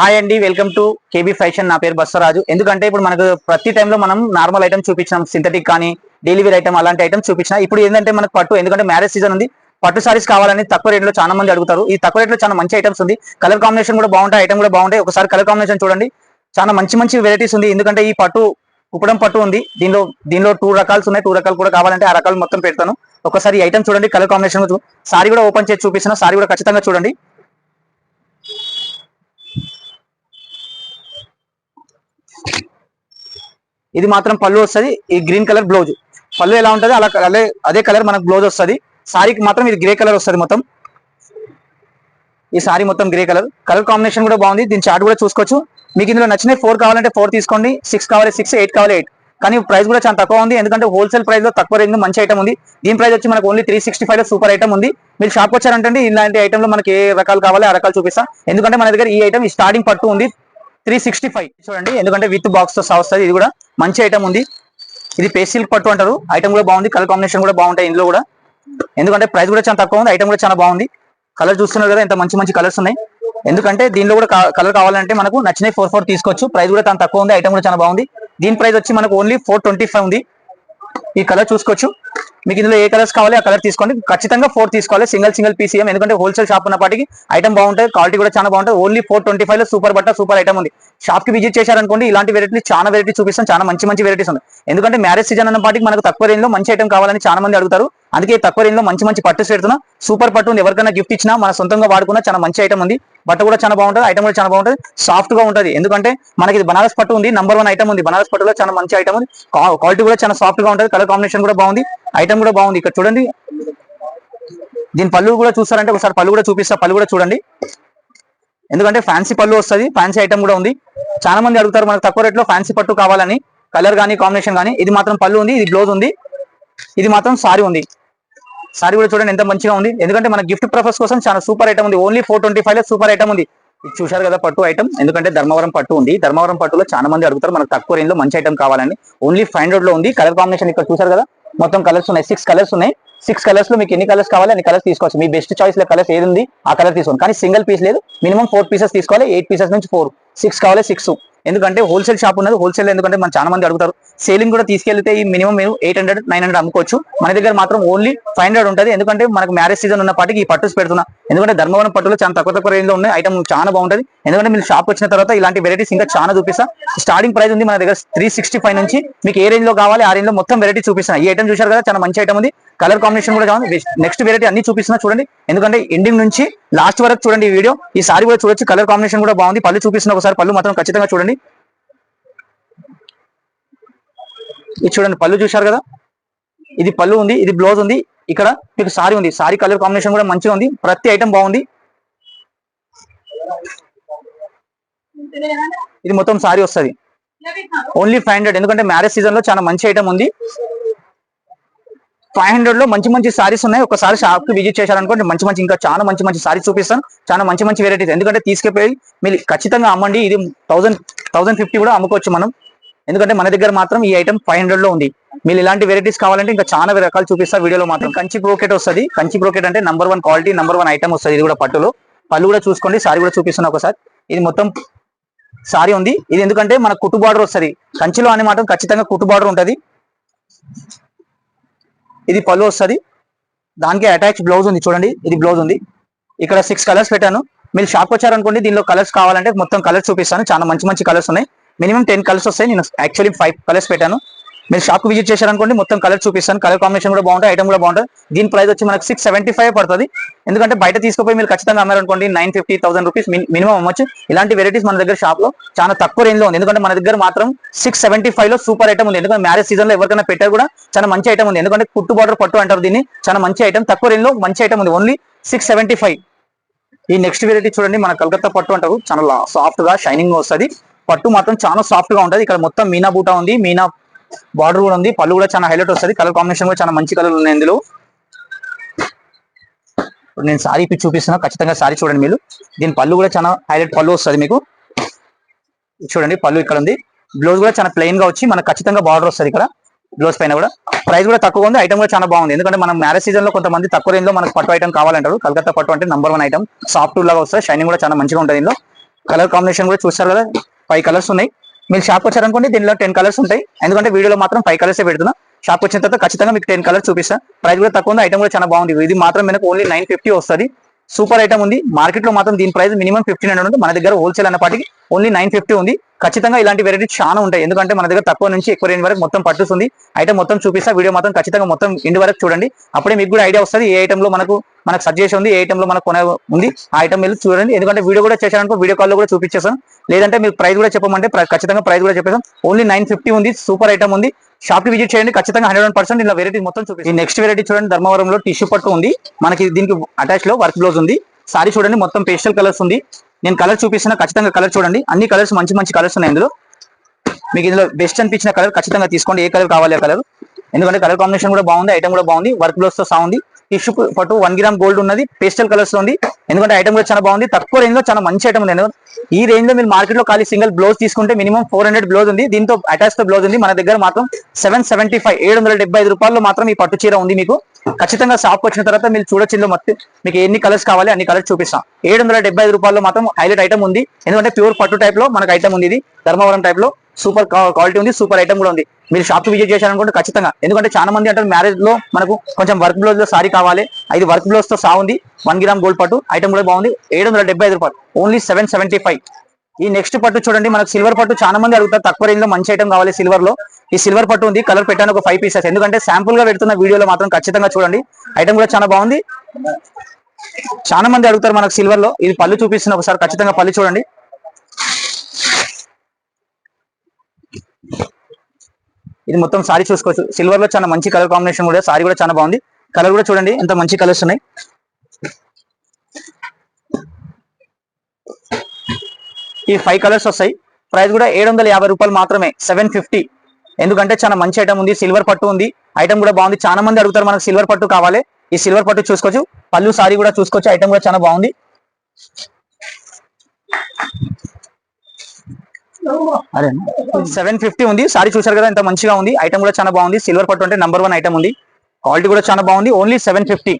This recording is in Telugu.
హాయ్ అండి వెల్కమ్ టు కేబీ ఫ్యాషన్ నా పేరు బస్వరాజు. ఎందుకంటే ఇప్పుడు మనకు ప్రతి టైంలో మనం నార్మల్ ఐటమ్ చూపించాం సింథటిక్ కానీ డెలివరీ ఐటమ్ అలాంటి ఐటమ్ చూపించిన. ఇప్పుడు ఏంటంటే మనకు పట్టు ఎందుకంటే మ్యారేజ్ సీజన్ ఉంది. పట్టు సారీస్ కావాలని తక్కువ రేట్లో చాలా మంది అడుగుతారు. ఈ తక్కువ రేట్లో చాలా మంచి ఐటమ్స్ ఉంది. కలర్ కాంబినేషన్ కూడా బాగుంటాయి. ఐటమ్ కూడా బాగుంటాయి. ఒకసారి కలర్ కాంబినేషన్ చూడండి. చాలా మంచి మంచి వెరైటీస్ ఉంది. ఎందుకంటే ఈ పట్టు కుప్పడం పట్టు ఉంది. దీనిలో దీనిలో టూ రకాల్స్ ఉన్నాయి. టూ రకాలు కూడా కావాలంటే ఆ రకాలు మొత్తం పెడతాను. ఒకసారి ఐటమ్ చూడండి. కలర్ కాంబినేషన్ సారీ కూడా ఓపెన్ చేసి చూపిస్తున్నా సారీ కూడా ఖచ్చితంగా చూడండి. ఇది మాత్రం పళ్ళు వస్తుంది ఈ గ్రీన్ కలర్ బ్లౌజ్. పళ్ళు ఎలా ఉంటుంది అలా అదే అదే కలర్ మనకు బ్లౌజ్ వస్తుంది. సారీకి మాత్రం ఇది గ్రే కలర్ వస్తుంది మొత్తం. ఈ సారీ మొత్తం గ్రే కలర్. కలర్ కాంబినేషన్ కూడా బాగుంది. దీని చార్ట్ కూడా చూసుకోవచ్చు. మీకు ఇందులో నచ్చినవి ఫోర్ కావాలంటే ఫోర్ తీసుకోండి. సిక్స్ కావాలి సిక్స్ ఎయిట్ కావాలి ఎయిట్. కానీ ప్రైస్ కూడా చాలా తక్కువ ఉంది. ఎందుకంటే హోల్సేల్ ప్రైస్లో తక్కువ రేంజ్ మంచి ఐటమ్ ఉంది. దీని ప్రైస్ వచ్చి మనకు ఓన్లీ త్రీ సిక్స్టీ ఫైవ్లో సూపర్ ఐటమ్ ఉంది. మీరు షాప్ వచ్చారంటే ఇలాంటి ఐటమ్లో మనకి ఏ రకాలు కావాలి ఆ రకాలు చూపిస్తాం. ఎందుకంటే మన దగ్గర ఈ ఐటమ్ స్టార్టింగ్ పట్టు ఉంది. త్రీ సిక్స్టీ ఫైవ్ చూడండి ఎందుకంటే విత్ బాక్స్తో సహా వస్తుంది. ఇది కూడా మంచి ఐటమ్ ఉంది. ఇది పేసిల్ పట్టు అంటారు. ఐటమ్ కూడా బాగుంది. కలర్ కాంబినేషన్ కూడా బాగుంటాయి ఇందులో కూడా. ఎందుకంటే ప్రైస్ కూడా చాలా తక్కువ ఉంది. ఐటమ్ కూడా చాలా బాగుంది. కలర్ చూస్తున్నారు కదా ఎంత మంచి మంచి కలర్స్ ఉన్నాయి. ఎందుకంటే దీనిలో కూడా కలర్ కావాలంటే మనకు నచ్చినవి ఫోర్ ఫోర్ తీసుకోవచ్చు. ప్రైస్ కూడా చాలా తక్కువ ఉంది. ఐటమ్ కూడా చాలా బాగుంది. దీని ప్రైస్ వచ్చి మనకు ఓన్లీ ఫోర్ ట్వంటీ ఫైవ్ ఉంది. ఈ కలర్ చూసుకోవచ్చు. మీకు ఇందులో ఏ కలర్స్ కావాలి ఆ కలర్ తీసుకోండి. ఖచ్చితంగా ఫోర్ తీసుకోవాలి. సింగిల్ సింగిల్ పీసీఎం ఎందుకంటే హోల్సేల్ షాప్ ఉన్నప్పటికీ ఐటమ్ బాగుంటుంది క్వాలిటీ కూడా చాలా బాగుంటుంది ఓన్లీ ఫోర్ ట్వంటీ ఫైవ్లో సూపర్ బట్ట సూపర్ ఐటమ్ ఉంది. షాప్కి విజిట్ చేశారనుకోండి ఇలాంటి వెరైటీ చాలా వెరైటీ చూపిస్తాం. చాలా మంచి మంచి వెరైటీస్ ఉన్నాయి. ఎందుకంటే మ్యారేజ్ సీజన్ అన్నపాటికి మనకు తక్కువ రేంజ్లో మంచి ఐటమ్ కావాలని చాలా మంది అడుగుతారు. అందుకే తక్కువ రేంజ్లో మంచి మంచి పట్టు పెడుతున్నా. సూపర్ పట్టు ఉంది. ఎవరికైనా గిఫ్ట్ ఇచ్చినా మన సొంతంగా వాడుకున్న చాలా మంచి ఐటమ్ ఉంది. బట్ట కూడా చాలా బాగుంటుంది. ఐటమ్ కూడా చాలా బాగుంటుంది. సాఫ్ట్గా ఉంటుంది. ఎందుకంటే మనకి ఇది బనారస్ పట్టు ఉంది. నంబర్ వన్ ఐటమ్ ఉంది. బనారస్ పట్టులో చాలా మంచి ఐటమ్ ఉంది. క్వాలిటీ కూడా చాలా సాఫ్ట్గా ఉంటుంది. కలర్ కాంబినేషన్ కూడా బాగుంది. ఐటమ్ కూడా బాగుంది. ఇక్కడ చూడండి. దీని పళ్ళు కూడా చూస్తారంటే ఒకసారి పళ్ళు కూడా చూపిస్తా. పళ్ళు కూడా చూడండి. ఎందుకంటే ఫ్యాన్సీ పళ్ళు వస్తుంది. ఫ్యాన్సీ ఐటమ్ కూడా ఉంది. చాలా మంది అడుగుతారు మనకు తక్కువ రేట్లో ఫ్యాన్సీ పట్టు కావాలని. కలర్ కానీ కాంబినేషన్ కానీ ఇది మాత్రం పళ్ళు ఉంది ఇది బ్లౌజ్ ఉంది. ఇది మాత్రం సారీ ఉంది. సారీ కూడా చూడండి ఎంత మంచిగా ఉంది. ఎందుకంటే మన గిఫ్ట్ పర్పస్ కోసం చాలా సూపర్ ఐటమ్ ఉంది. Only four twenty five super item ఉంది. ఇది చూశారు కదా పట్టు ఐటమ్ ఎందుకంటే ధర్మవరం పట్టు ఉంది. ధర్మవరం పట్టులో చాలా మంది అడుగుతారు మనకు తక్కువ రేంజ్లో మంచి ఐటమ్ కావాలని. ఓన్లీ ఫైవ్ హండ్రెడ్లో ఉంది. కలర్ కాంబినేషన్ ఇక్కడ చూశారు కదా. మొత్తం కలర్స్ ఉన్నాయి. సిక్స్ కలర్స్ ఉన్నాయి. సిక్స్ కలర్స్లో మీకు ఎన్ని కలర్స్ కావాలి అన్ని కలర్స్ తీసుకోవచ్చు. మీ బెస్ట్ చాయిస్లో కలర్స్ ఏది ఉంది ఆ కలర్ తీసుకోండి. కానీ సింగిల్ పీస్ లేదు. మినిమం ఫోర్ పీసెస్ తీసుకోవాలి. ఎయిట్ పీసెస్ నుంచి ఫోర్ సిక్స్ కావాలి సిక్స్. ఎందుకంటే హోల్సేల్ షాప్ ఉన్నది హోల్సేల్ ఎందుకంటే మనం చాలా మంది అడుగుతారు. సేలింగ్ కూడా తీసుకెళ్తే ఈ మినిమం మీరు ఎయిట్ హండ్రెడ్ నైన్ హండ్రెడ్ అమ్ముకోవచ్చు. మన దగ్గర మాత్రం ఓన్లీ ఫైవ్ హండ్రెడ్ ఉంటుంది. ఎందుకంటే మనకు మ్యారేజ్ సీజన్ ఉన్నప్పటికీ ఈ పట్టుస్ పెడుతున్నా. ఎందుకంటే ధర్మవరం పట్టులో చాలా తక్కువ తక్కువ రేంజ్లో ఉన్నాయి. ఐటమ్ చాలా బాగుంటుంది. ఎందుకంటే మీరు షాప్ వచ్చిన తర్వాత ఇలాంటి వెరైటీస్ ఇంకా చాలా చూపిస్తా. స్టార్టింగ్ ప్రైస్ ఉంది మన దగ్గర త్రీ సిక్స్టీ ఫైవ్ నుంచి మీకు ఏ రేంజ్లో కావాలి ఆ రేంజ్లో మొత్తం వెరైటీ చూపిస్తాను ఈ ఐటమ్ చూశారు కదా చాలా మంచి ఐటమ్ ఉంది. కలర్ కాంబినేషన్ కూడా కావాలి. నెక్స్ట్ వెరైటీ అన్ని చూపిస్తున్నా చూడండి. ఎందుకంటే ఎండింగ్ నుంచి లాస్ట్ వరకు చూడండి ఈ వీడియో ఈ సారీ కూడా చూడొచ్చు. కలర్ కాంబినేషన్ కూడా బాగుంది. పళ్ళు చూపిస్తున్నా ఒకసారి పళ్ళు మాత్రం ఖచ్చితంగా చూడండి. ఇది చూడండి పళ్ళు చూశారు కదా? ఇది పళ్ళు ఉంది ఇది బ్లౌజ్ ఉంది ఇక్కడ మీకు సారీ ఉంది. సారీ కలర్ కాంబినేషన్ కూడా మంచిగా ఉంది ప్రతి ఐటమ్ బాగుంది. ఇది మొత్తం సారీ వస్తుంది. ఓన్లీ ఫైవ్ హండ్రెడ్ ఎందుకంటే మ్యారేజ్ సీజన్లో చాలా మంచి ఐటమ్ ఉంది. ఫైవ్ హండ్రెడ్లో మంచి మంచి సారీస్ ఉన్నాయి. ఒకసారి షాప్కి విజిట్ చేశారనుకోండి మంచి మంచి ఇంకా చాలా మంచి మంచి సారీస్ చూపిస్తాను. చాలా మంచి మంచి వెరైటీస్ ఎందుకంటే తీసుకెళ్ళి మీరు ఖచ్చితంగా అమ్మండి. ఇది థౌసండ్ థౌసండ్ ఫిఫ్టీ కూడా అమ్ముకోవచ్చు మనం. ఎందుకంటే మన దగ్గర మాత్రం ఈ ఐటమ్ ఫైవ్ హండ్రెడ్లో ఉంది. మీరు ఇలాంటి వెరైటీస్ కావాలంటే ఇంకా చాలా రకాలు చూపిస్తా వీడియోలో మాత్రం. కంచి బ్రోకెట్ వస్తుంది. కంచి బ్రోకెట్ అంటే number one quality number one item వస్తుంది. ఇది కూడా పట్టులో. పళ్ళు కూడా చూసుకోండి. సారీ కూడా చూపిస్తున్నా ఒకసారి. ఇది మొత్తం సారీ ఉంది. ఇది ఎందుకంటే మన కుట్టు బార్డర్ వస్తుంది. కంచిలో అని మాత్రం ఖచ్చితంగా కుట్టు బార్డర్ ఉంటది. ఇది పళ్ళు వస్తుంది. దానికి అటాచ్ బ్లౌజ్ ఉంది చూడండి. ఇది బ్లౌజ్ ఉంది. ఇక్కడ సిక్స్ కలర్స్ పెట్టాను. మీరు షాప్ వచ్చారనుకోండి దీనిలో కలర్స్ కావాలంటే మొత్తం కలర్స్ చూపిస్తాను. చాలా మంచి మంచి కలర్స్ ఉన్నాయి. మినిమం టెన్ కలర్స్ వస్తాయి. నేను యాక్చువల్లీ ఫైవ్ కలర్స్ పెట్టాను. మీరు షాప్ విజిట్ చేశారనుకోండి మొత్తం కలర్ చూపిస్తాను. కలర్ కాంబినేషన్ కూడా బాగుంటుంది ఐటమ్ కూడా బాగుంటుంది దీని ప్రైస్ వచ్చి మనకు సిక్స్ సెవెంటీ ఫైవ్ పడుతుంది. ఎందుకంటే బయట తీసుకుపోయి మీరు ఖచ్చితంగా అమ్మారనుకోండి nine fifty thousand rupees minimum అమ్మొచ్చు. ఇలాంటి వెరైటీస్ మన దగ్గర షాప్లో చాలా తక్కువ రేంజ్లో ఉంది. ఎందుకంటే మన దగ్గర మాత్రం సిక్స్ సెవెంటీ ఫైవ్లో సూపర్ ఐటమ్ ఉంది. ఎందుకంటే మ్యారేజ్ సీజన్లో ఎవరికైనా పెట్టారు కూడా చాలా మంచి ఐటమ్ ఉంది. ఎందుకంటే కుట్టు బార్డర్ పట్టు అంటారు దీన్ని. చాలా మంచి ఐటమ్ తక్కువ రేంజ్లో మంచి ఐటమ్ ఉంది. ఓన్లీ సిక్స్ సెవెంటీ ఫైవ్ ఈ నెక్స్ట్ వెరైటీ చూడండి మన కలకత్తా పట్టు అంటారు. చాలా సాఫ్ట్గా షైనింగ్ వస్తుంది. పట్టు మాత్రం చాలా సాఫ్ట్గా ఉంటది. ఇక్కడ మొత్తం మీనా బూటా ఉంది. మీనా బార్డర్ కూడా ఉంది. పళ్ళు కూడా చాలా హైలైట్ వస్తుంది. కలర్ కాంబినేషన్ కూడా చాలా మంచి కలర్ ఉన్నాయి ఇందులో. నేను సారీ ఇప్పి చూపిస్తున్నా. ఖచ్చితంగా సారీ చూడండి మీరు. దీని పళ్ళు కూడా చాలా హైలైట్ పళ్ళు వస్తుంది మీకు. చూడండి పళ్ళు ఇక్కడ ఉంది. బ్లౌజ్ కూడా చాలా ప్లెయిన్గా వచ్చి మనకు ఖచ్చితంగా బార్డర్ వస్తుంది ఇక్కడ. బ్లౌజ్ పైన కూడా. ప్రైస్ కూడా తక్కువ ఉంది. ఐటమ్ కూడా చాలా బాగుంది. ఎందుకంటే మనం మ్యారేజ్ సీజన్లో కొంతమంది తక్కువ రేంజ్లో మనకు పట్టు ఐటమ్ కావాలంటారు. కలకత్తా పట్టు అంటే నంబర్ వన్ ఐటమ్ సాఫ్ట్ లాగా వస్తుంది. షైనింగ్ కూడా చాలా మంచిగా ఉంటుంది ఇందులో. కలర్ కాంబినేషన్ కూడా చూస్తారు కదా. ఫైవ్ కలర్స్ ఉన్నాయి. మీరు షాప్ వచ్చారనుకోండి దీనిలో టెన్ కలర్స్ ఉంటాయి. ఎందుకంటే వీడియోలో మాత్రం ఫైవ్ కలర్స్ పెడుతున్నా. షాప్ వచ్చిన తర్వాత ఖచ్చితంగా మీకు టెన్ కలర్స్ చూపిస్తా. ప్రైస్ కూడా తక్కువ ఉంది ఐటమ్ కూడా చాలా బాగుంది. ఇది మాత్రం మనకు ఓన్లీ నైన్ ఫిఫ్టీ వస్తుంది. సూపర్ ఐటమ్ ఉంది. మార్కెట్లో మాత్రం దీని ప్రైస్ మినిమం ఫిఫ్టీన్ హండ్రెడ్ ఉంది. మన దగ్గర హోల్సేల్ అన్నపాటికి ఓన్లీ నైన్ ఫిఫ్టీ ఉంది. ఖచ్చితంగా ఇలాంటి వెరైటీ చాలా ఉంటాయి. ఎందుకంటే మన దగ్గర తక్కువ నుంచి ఎక్కువ రేంజ్ వరకు మొత్తం పట్టుస్తుంది. ఐటమ్ మొత్తం చూపిస్తా వీడియో మాత్రం ఖచ్చితంగా మొత్తం ఇంటి వరకు చూడండి. అప్పుడే మీకు కూడా ఐడియా వస్తుంది ఏ ఐటమ్లో మనకు మనకు సజెషన్ ఉంది ఏ ఐటమ్లో మనకు కొనే ఉంది ఆ ఐటమ్ వెళ్ళి చూడండి. ఎందుకంటే వీడియో కూడా చేశారనుకో వీడియో కాల్లో కూడా చూపించేస్తాం లేదంటే మీరు ప్రైస్ కూడా చెప్పమంటే ఖచ్చితంగా ప్రైస్ కూడా చెప్పేసాం ఓన్లీ నైన్ ఫిఫ్టీ ఉంది సూపర్ ఐటమ్ ఉంది. షాప్కి విజిట్ చేయండి ఖచ్చితంగా హండ్రెడ్ పర్సెంట్ ఇలా వెరైటీ మొత్తం చూపిస్తుంది నెక్స్ట్ వెరైటీ చూడండి ధర్మవరంలో టిష్యూ పట్టు ఉంది. మనకి దీనికి అటాచ్లో వర్క్ బ్లౌజ్ ఉంది. సారీ చూడండి మొత్తం పేస్టల్ కలర్స్ ఉంది. నేను కలర్ చూపిస్తున్నా ఖచ్చితంగా కలర్ చూడండి. అన్ని కలర్స్ మంచి మంచి కలర్స్ ఉన్నాయి ఇందులో. మీకు ఇందులో బెస్ట్ అనిపించిన కలర్ ఖచ్చితంగా తీసుకోండి. ఏ కలర్ కావాలి ఆ కలర్ ఎందుకంటే కలర్ కాంబినేషన్ కూడా బాగుంది ఐటమ్ కూడా బాగుంది వర్క్ బ్లౌజ్తో సాగుంది టిష్యూ పట్టు వన్ గ్రామ్ గోల్డ్ ఉన్నది పేస్టల్ కలర్స్లో ఉంది. ఎందుకంటే ఐటమ్ కూడా చాలా బాగుంది. తక్కువ రేంజ్లో చాలా మంచి ఐటమ్ ఉంది. ఈ రేంజ్లో మీరు మార్కెట్లో ఖాళీ సింగిల్ బ్లౌజ్ తీసుకుంటే మినిమం ఫోర్ హండ్రెడ్ బ్లౌజ్ ఉంది. దీంతో అటాచ్తో బ్లౌజ్ ఉంది. మన దగ్గర మాత్రం సెవెన్ సెవెంటీ ఫైవ్ ఏడు వందల డెబ్బై ఐదు రూపాయల్లో మాత్రం ఈ పట్టు చీర ఉంది మీకు. ఖచ్చితంగా షాప్ వచ్చిన తర్వాత మీరు చూడొచ్చు ఇందులో మొత్తం మీకు ఎన్ని కలర్స్ కావాలి అన్ని కలర్స్ చూపిస్తాం. ఏడు వందల డెబ్బై ఐదు రూపాయల్లో మాత్రం హైలైట్ ఐటమ్ ఉంది. ఎందుకంటే ప్యూర్ పట్టు టైప్లో మనకు ఐటమ్ ఉంది ఇది. ధర్మవరం టైప్లో. సూపర్ క్వాలిటీ ఉంది సూపర్ ఐటమ్ కూడా ఉంది. మీరు షాప్ విజిట్ చేశారనుకుంటే ఖచ్చితంగా. ఎందుకంటే చాలా మంది అంటారు మ్యారేజ్లో మనకు కొంచెం వర్క్ బ్లౌజ్లో సారీ కావాలి. ఐదు వర్క్ బ్లౌజ్తో సాగుంది వన్ గ్రామ్ గోల్డ్ పట్టు. ఐటమ్ కూడా బాగుంది. ఏడు వందల డెబ్బై ఐదు రూపాయలు. ఓన్లీ సెవెన్ సెవెంటీ ఫైవ్ ఈ నెక్స్ట్ పట్టు చూడండి. మనకు సిల్వర్ పట్టు చాలా మంది అడుగుతారు. తక్కువ రేంజ్లో మంచి ఐటమ్ కావాలి సిల్వర్లో. ఈ సిల్వర్ పట్టు ఉంది. కలర్ పెట్టాను ఒక ఫైవ్ పీసెస్ ఎందుకంటే శాంపుల్గా పెడుతున్న వీడియోలో మాత్రం ఖచ్చితంగా చూడండి. ఐటమ్ కూడా చాలా బాగుంది. చాలా మంది అడుగుతారు మనకు సిల్వర్లో. ఇది పళ్ళు చూపిస్తున్న ఒకసారి ఖచ్చితంగా పళ్ళు చూడండి. ఇది మొత్తం సారీ చూసుకోవచ్చు. సిల్వర్లో చాలా మంచి కలర్ కాంబినేషన్ కూడా సారీ కూడా చాలా బాగుంది. కలర్ కూడా చూడండి ఎంత మంచి కలర్స్ ఉన్నాయి. ఈ ఫైవ్ కలర్స్ వస్తాయి. ప్రైస్ కూడా ఏడు వందల యాభై రూపాయలు మాత్రమే సెవెన్ ఫిఫ్టీ ఎందుకంటే చాలా మంచి ఐటమ్ ఉంది సిల్వర్ పట్టు ఉంది. ఐటమ్ కూడా బాగుంది. చాలా మంది అడుగుతారు మనకు సిల్వర్ పట్టు కావాలి. ఈ సిల్వర్ పట్టు చూసుకోవచ్చు. పళ్ళు సారీ కూడా చూసుకోవచ్చు. ఐటమ్ కూడా చాలా బాగుంది. అరే సెవెన్ ఫిఫ్టీ ఉంది. సారీ చూసారు కదా ఎంత మంచిగా ఉంది. ఐటమ్ కూడా చాలా బాగుంది. సిల్వర్ పట్టు అంటే నంబర్ వన్ ఐటమ్ ఉంది. క్వాలిటీ కూడా చాలా బాగుంది. Only seven fifty